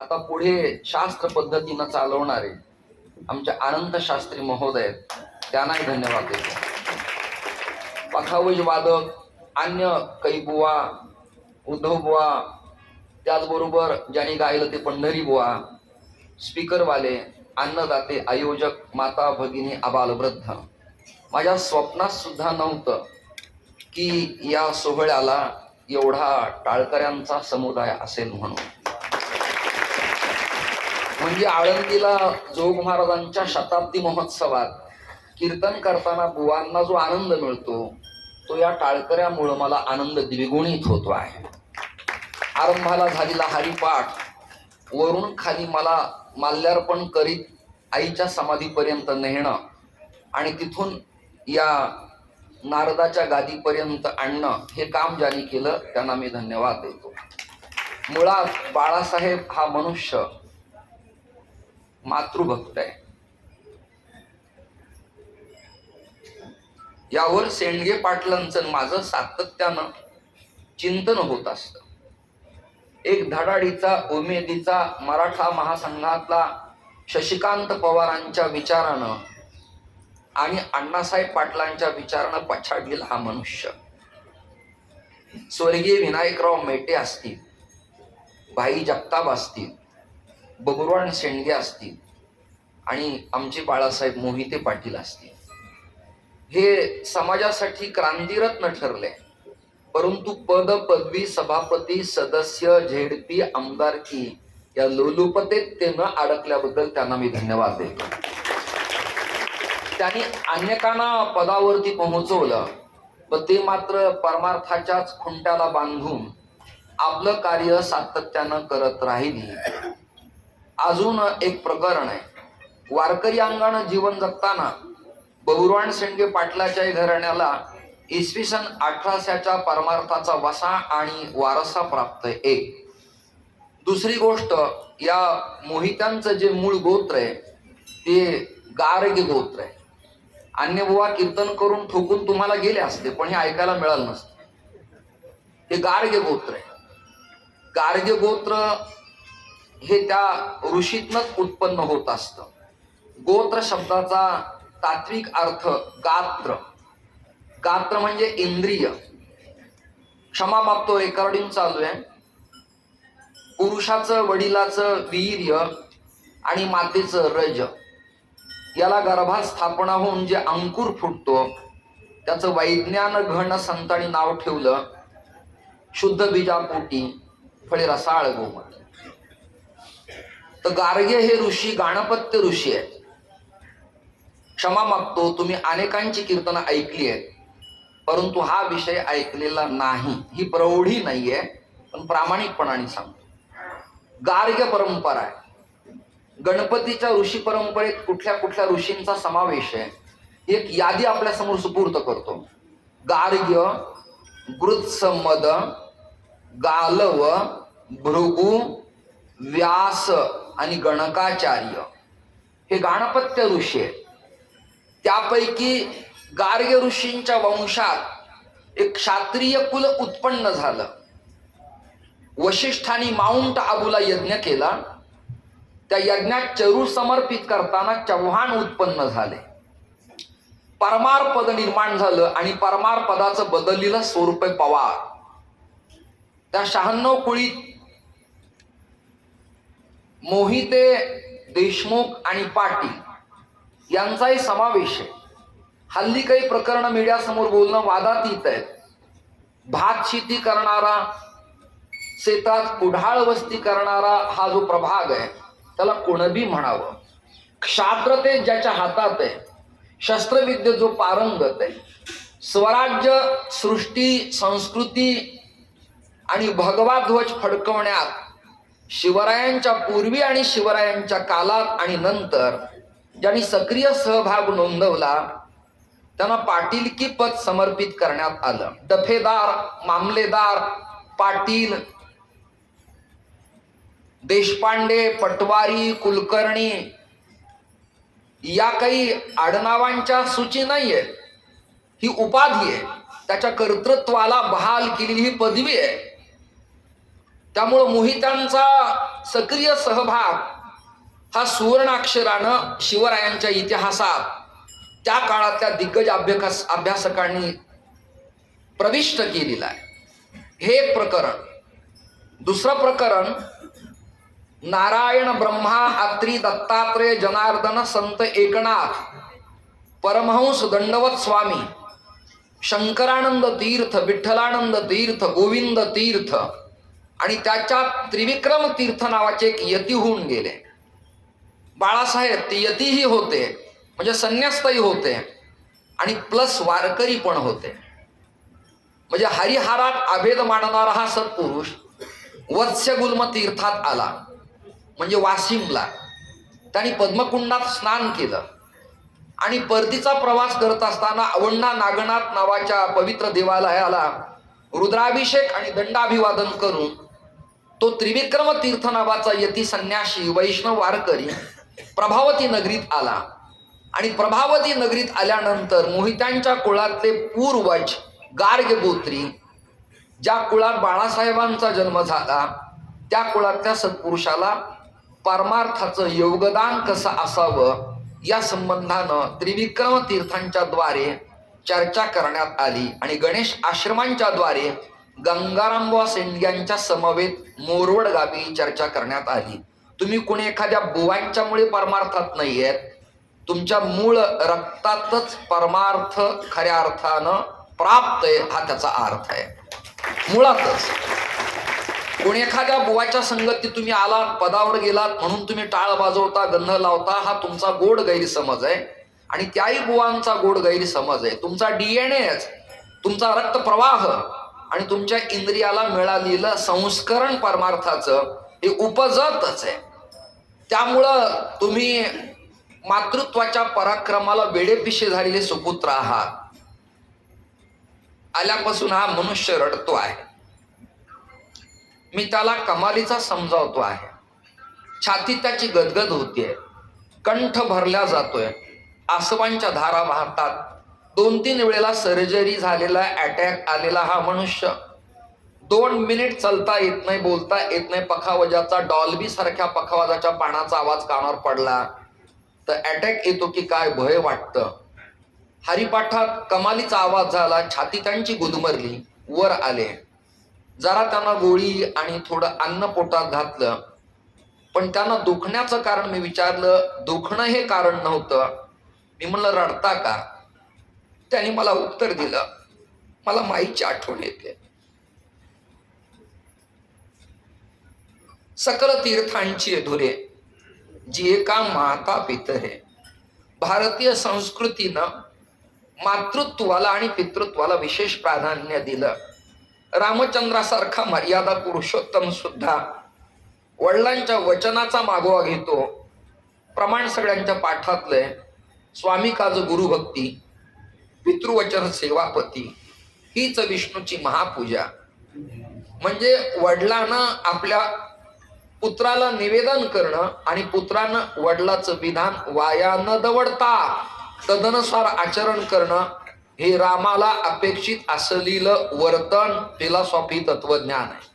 आता पुढे शास्त्र पद्धतीनं चालवणारे आमच्या आनंद शास्त्री महोदय आहेत. त्यांनाही धन्यवाद देतो पखावज वादक अन्य काही बुवा उद्धव बुवा त्याचबरोबर ज्यांनी गायलं ते पंढरी बुवा स्पीकरवाले अन्नदाते आयोजक माता भगिनी आबालवृद्ध माझ्या स्वप्नात सुद्धा नव्हतं की या सोहळ्याला एवढा टाळकऱ्यांचा समुदाय असेल म्हणून म्हणजे आळंदीला जोग महाराजांच्या शताब्दी महोत्सवात कीर्तन करताना बुवांना जो आनंद मिळतो तो या टाळकऱ्यामुळं मला आनंद द्विगुणित होतो आहे. आरंभाला झालेला हरिपाठ वरून खाली मला माल्यार्पण करीत आईच्या समाधीपर्यंत नेणं आणि तिथून या नारदाच्या गादीपर्यंत आणणं हे काम ज्यांनी केलं त्यांना मी धन्यवाद देतो. मुळात बाळासाहेब हा मनुष्य मातृभक्त आहे. यावर सेंडगे पाटलांचं माझं सातत्यानं चिंतन होत असतं. एक धडाडीचा उमेदीचा मराठा महासंघातला शशिकांत पवारांच्या विचारानं आणि अण्णासाहेब पाटलांच्या विचारानं पछाडलेला हा मनुष्य. स्वर्गीय विनायकराव मेटे असतील भाई जगताप असतील बगुरवाण शेंडगे असतील आणि आमचे बाळासाहेब मोहिते पाटील असतील. हे समाजासाठी क्रांतिरत्न ठरले. परंतु पद पदवी सभापती सदस्य झेडपी आमदारकी या लोलुपतेत ते न अडकल्याबद्दल त्यांना मी धन्यवाद देतो. त्यांनी अनेकांना पदावरती पोहोचवलं पण ते मात्र परमार्थाच्याच खुंट्याला बांधून आपलं कार्य सातत्यानं करत राहिली. अजून एक प्रकरण आहे. वारकरी अंगानं जीवन जगताना बहुरवाण शेंडगे पाटलाच्या घराण्याला इसवी सन अठराशेच्या परमार्थाचा वसा आणि वारसा प्राप्त आहे. एक. दुसरी गोष्ट या मोहित्यांचं जे मूळ गोत्र आहे ते गार्ग गोत्र आहे. अन्यबुवा कीर्तन करून ठोकून तुम्हाला गेले असते पण हे ऐकायला मिळालं नसतं. हे गार्गे गोत्र आहे. गार्गे गोत्र हे त्या ऋषीतनच उत्पन्न होत असतं. गोत्र शब्दाचा तात्विक अर्थ गात्र. गात्र म्हणजे इंद्रिय. क्षमा मागतो रेकॉर्डिंग चालू आहे. पुरुषाचं वडिलाचं वीर्य आणि मातेचं रज. याला गर्भात स्थापना होऊन जे अंकुर फुटतो त्याचं वैज्ञान घन संतांनी नाव ठेवलं शुद्ध बीजापोटी फळे रसाळ गोमट. तर गार्गे हे ऋषी गाणपत्य ऋषी आहेत. क्षमा मागतो तुम्ही अनेकांची कीर्तनं ऐकली आहेत परंतु हा विषय ऐकलेला नाही. ही प्रौढी नाहीये पण प्रामाणिकपणाने सांगतो. गार्ग्य परंपरा आहे. गणपतीच्या ऋषी परंपरेत कुठल्या कुठल्या ऋषींचा समावेश आहे एक यादी आपल्यासमोर सुपूर्त करतो. गार्ग्य गृत्समद गालव भृगु व्यास आणि गणकाचार्य. हे गाणपत्य ऋषी आहेत. त्यापैकी गार्ग्य ऋषींच्या वंशात एक क्षात्रिय कुल उत्पन्न झालं. वशिष्ठांनी माउंट आबूला यज्ञ केला. त्या यज्ञात चरू समर्पित करताना चव्हाण उत्पन्न झाले. परमार पद निर्माण झालं आणि परमार पदाचं बदललेलं स्वरूप आहे पवार. त्या शहाण्णव कुळीत मोहिते देशमुख आणि पाटील यांचाही समावेश आहे. हल्ली काही प्रकरण मीडियासमोर बोलणं वादात येत आहेत भात शेती करणारा शेतात कुढाळ वस्ती करणारा हा जो प्रभाग आहे त्याला कुणबी म्हणावं? क्षात्र ते ज्याच्या हातात आहे शस्त्रविद्य जो पारंगत आहे स्वराज्य सृष्टी संस्कृती आणि भगवा ध्वज फडकवण्यात शिवरायांच्या पूर्वी आणि शिवरायांच्या कालात आणि नंतर ज्यांनी सक्रिय सहभाग नोंदवला त्यांना पाटीलकी पद समर्पित करण्यात आलं. दफेदार मामलेदार पाटील देशपांडे पटवारी कुलकर्णी या काही आडनावांच्या सूची नाहीये. ही उपाधी आहे. त्याच्या कर्तृत्वाला बहाल केलेली ही पदवी आहे. त्यामुळं मोहितांचा सक्रिय सहभाग हा सुवर्णाक्षरानं शिवरायांच्या इतिहासात त्या काळातल्या दिग्गज अभ्यास अभ्यासकांनी प्रविष्ट केलेला आहे. हे एक प्रकरण. दुसरं प्रकरण नारायण ब्रह्मा अत्री दत्तात्रय जनार्दन संत एकनाथ परमहंस दंडवत स्वामी शंकरानंद तीर्थ विठ्ठलानंद तीर्थ गोविंद तीर्थ आणि त्याच्या त्रिविक्रम तीर्थ नावाचे एक यती होऊन गेले. बाळासाहेब ते यतीही होते म्हणजे संन्यास्तही होते आणि प्लस वारकरी पण होते. म्हणजे हरिहारात अभेद मानणारा हा सत्पुरुष वत्स्यगुल्म तीर्थात आला म्हणजे वाशिमला. त्यांनी पद्मकुंडात स्नान केलं आणि परतीचा प्रवास करत असताना अवण्णा नागनाथ नावाच्या पवित्र देवालयाला रुद्राभिषेक आणि दंडाभिवादन करून तो त्रिविक्रम तीर्थ नावाचा यती संन्याशी वैष्णव वारकरी प्रभावती नगरीत आला. आणि प्रभावती नगरीत आल्यानंतर मोहित्यांच्या कुळातले पूर्वज गार्गगोत्री ज्या कुळात बाळासाहेबांचा जन्म झाला त्या कुळातल्या सत्पुरुषाला परमार्थाचं योगदान कसं असावं या संबंधानं त्रिविक्रम तीर्थांच्या द्वारे चर्चा करण्यात आली. आणि गणेश आश्रमांच्या द्वारे गंगारामबुवा सेंडग्यांच्या समवेत मोरवड गावी चर्चा करण्यात आली. तुम्ही कुणी एखाद्या बुवांच्यामुळे परमार्थात नाही आहेत तुमच्या मूळ रक्तातच परमार्थ खऱ्या अर्थानं प्राप्त आहे हा त्याचा अर्थ आहे. मुळातच कोणी एखाद्या बुवाच्या संगतीत तुम्ही आलात पदावर गेलात म्हणून तुम्ही टाळ वाजवता गंध लावता हा तुमचा गोड गैरसमज आहे. आणि त्याही बुवांचा गोड गैरसमज आहे. तुमचा डीएनएच तुमचा रक्त प्रवाह आणि तुमच्या इंद्रियाला मिळालेलं संस्करण परमार्थाचं हे उपजतच आहे. त्यामुळं तुम्ही मातृत्वाच्या पराक्रमाला वेडेपिशे झालेले सुपुत्र आहात. आल्यापासून हा मनुष्य रडतो आहे. मी त्याला कमालीचा समजावतो आहे. छाती त्याची गदगद होतीये. कंठ भरल्या जातोय. आसवांच्या धारा वाहतात. दोन तीन वेळेला सर्जरी झालेला अटॅक आलेला हा मनुष्य. दोन मिनिट चालता येत नाही बोलता येत नाही पखावजाचा डॉल्बी सारख्या पखावाजाच्या पानाचा आवाज कानावर पडला. तर अटॅक येतो की काय भय वाटतं. हरिपाठात कमालीचा आवाज झाला छाती त्यांची गुदमरली वर आले. जरा त्यांना गोळी आणि थोडं अन्न पोटात घातलं. पण त्यांना दुखण्याचं कारण मी विचारलं दुखणं हे कारण नव्हतं. मी म्हणलं रडता का? त्यांनी मला उत्तर दिलं. मला माईची आठवण येते. सकल तीर्थांची धुरे जी एका माता पितरे भारतीय संस्कृतीनं मातृत्वाला आणि पितृत्वाला विशेष प्राधान्य दिलं. रामचंद्रासारखा मर्यादा पुरुषोत्तम सुद्धा वडिलांच्या वचनाचा मागोवा घेतो. प्रमाण सगळ्यांच्या पाठातलंय स्वामी काज गुरुभक्ती. पितृवचन सेवापती हीच विष्णूची महापूजा. म्हणजे वडिलांना आपल्या पुत्राला निवेदन करणं आणि पुत्रानं वडिलाचं विधान वाया न दवडता तदनुसार आचरण करणं हे रामाला अपेक्षित असलेलं वर्तन फिलॉसॉफी तत्वज्ञान आहे.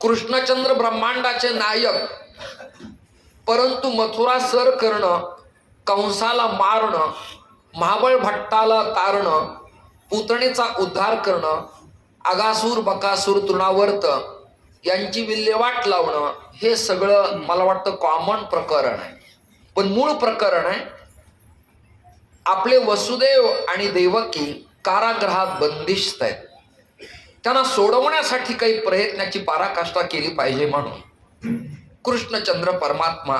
कृष्णचंद्र ब्रह्मांडाचे नायक परंतु मथुरा सर करणं कंसाला मारणं महाबळ भट्टाला तारणं पुतणेचा उद्धार करणं आगासूर बकासूर तृणावर्त यांची विल्हेवाट लावणं हे सगळं मला वाटतं कॉमन प्रकरण आहे. पण मूळ प्रकरण आहे आपले वसुदेव आणि देवकी कारागृहात बंदिस्त आहेत. त्यांना सोडवण्यासाठी काही प्रयत्नाची पाराकाष्ठा केली पाहिजे म्हणून. कृष्णचंद्र परमात्मा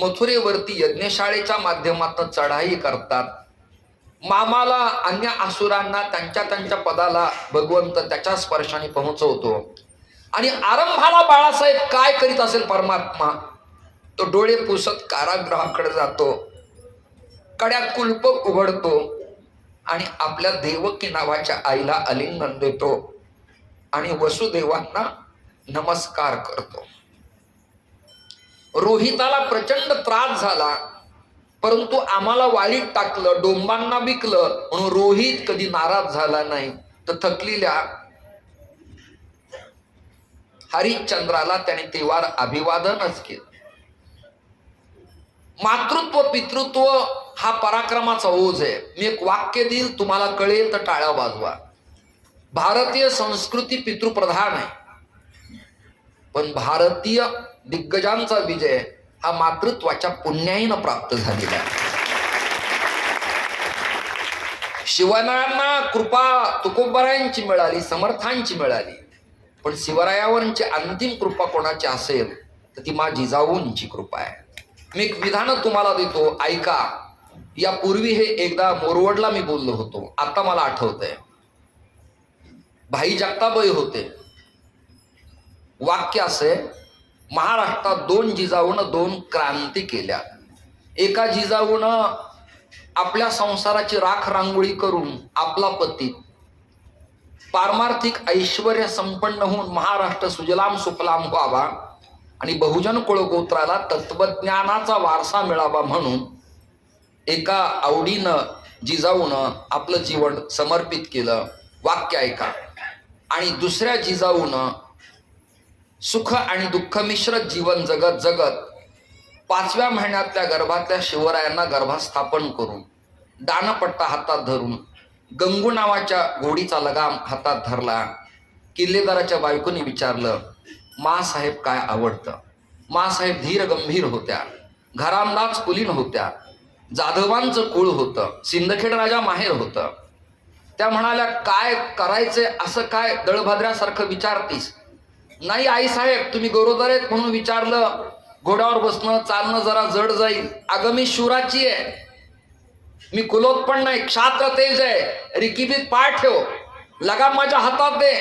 मथुरेवरती यज्ञशाळेच्या माध्यमातून चढाई करतात. मामाला अन्य असुरांना त्यांच्या त्यांच्या पदाला भगवंत त्याच्या स्पर्शाने पोहोचवतो. आणि आरंभाला बाळासाहेब काय करीत असेल परमात्मा? तो डोळे पुसत कारागृहाकडे जातो. कड्या कुलप उघडतो आणि आपल्या देवकी नावाच्या आईला आलिंगन देतो आणि वसुदेवांना नमस्कार करतो. रोहिताला प्रचंड त्रास झाला. परंतु आम्हाला वाळीत टाकलं डोंबांना विकलं म्हणून रोहित कधी नाराज झाला नाही. तर थकलेल्या हरिश्चंद्राला त्याने तेवार अभिवादनच केलं. मातृत्व पितृत्व हा पराक्रमाचा ओझ आहे. मी एक वाक्य देईल तुम्हाला कळेल तर टाळ्या वाजवा. भारतीय संस्कृती पितृप्रधान आहे. पण भारतीय दिग्गजांचा विजय हा मातृत्वाच्या पुण्याईनं प्राप्त झालेला आहे. शिवरायांना कृपा तुकोबरायांची मिळाली समर्थांची मिळाली. पण शिवरायावरची अंतिम कृपा कोणाची असेल तर ती मा जिजाऊंची कृपा आहे. मी एक विधान तुम्हाला देतो ऐका. यापूर्वी हे एकदा मोरवडला मी बोललो होतो. आता मला आठवतंय. भाई जगताबाई होते. वाक्य असे महाराष्ट्रात दोन जिजाऊनं दोन क्रांती केल्या. एका जिजाऊनं आपल्या संसाराची राख रांगोळी करून आपला पती. पारमार्थिक ऐश्वर संपन्न होऊन महाराष्ट्र सुजलाम सुफलाम व्हावा आणि बहुजन कुळगोत्राला तत्वज्ञानाचा वारसा मिळावा म्हणून एका आवडीनं जिजाऊनं आपलं जीवन समर्पित केलं. वाक्य ऐका. आणि दुसऱ्या जिजाऊनं सुख आणि दुःख मिश्र जीवन जगत जगत पाचव्या महिन्यातल्या गर्भातल्या शिवरायांना गर्भस्थापन करून दानपट्टा हातात धरून गंगू नावाच्या घोडीचा लगाम हातात धरला. किल्लेदाराच्या बायकोने विचारलं मासाहेब काय आवडतं? मासाहेब धीर गंभीर होत्या. घरामदाच कुलीन होत्या. जाधवांचं कुळ होतं. सिंदखेड राजा माहेर होतं. त्या म्हणाल्या काय करायचे? असं काय दळभद्र्यासारखं विचारतीस? नाही आई साहेब तुम्ही गरोदर आहेत म्हणून विचारलं. घोड्यावर बसणं चालणं जरा जड जाईल. अगं मी शुराची आहे. मी कुलोत्पन्न नाही क्षात्र तेज आहे. रिकिबीत पाय ठेव. लगाम माझ्या हातात दे.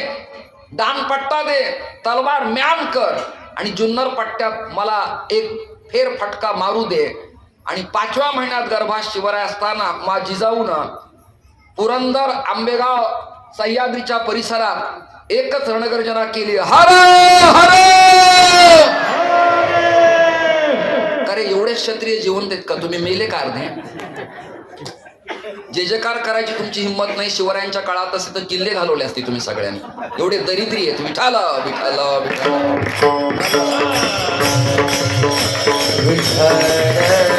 दान पट्टा दे. तलवार म्यान कर. आणि जुन्नर पट्ट्यात मला एक फेर फटका मारू दे. आणि पाचव्या महिन्यात गर्भात शिवराय असताना मा जिजाऊन पुरंदर आंबेगाव सह्याद्रीच्या परिसरात एकच रणगर्जना केली. हर हर! अरे एवढे क्षत्रिय जिवंत देत का? तुम्ही मेले कार अर्धे? जे जयकार करायची तुमची हिंमत नाही शिवरायांच्या काळात असे तर किल्ले घालवले असते तुम्ही सगळ्यांनी. एवढे दरिद्री आहेत. विठाल विठाल विठाल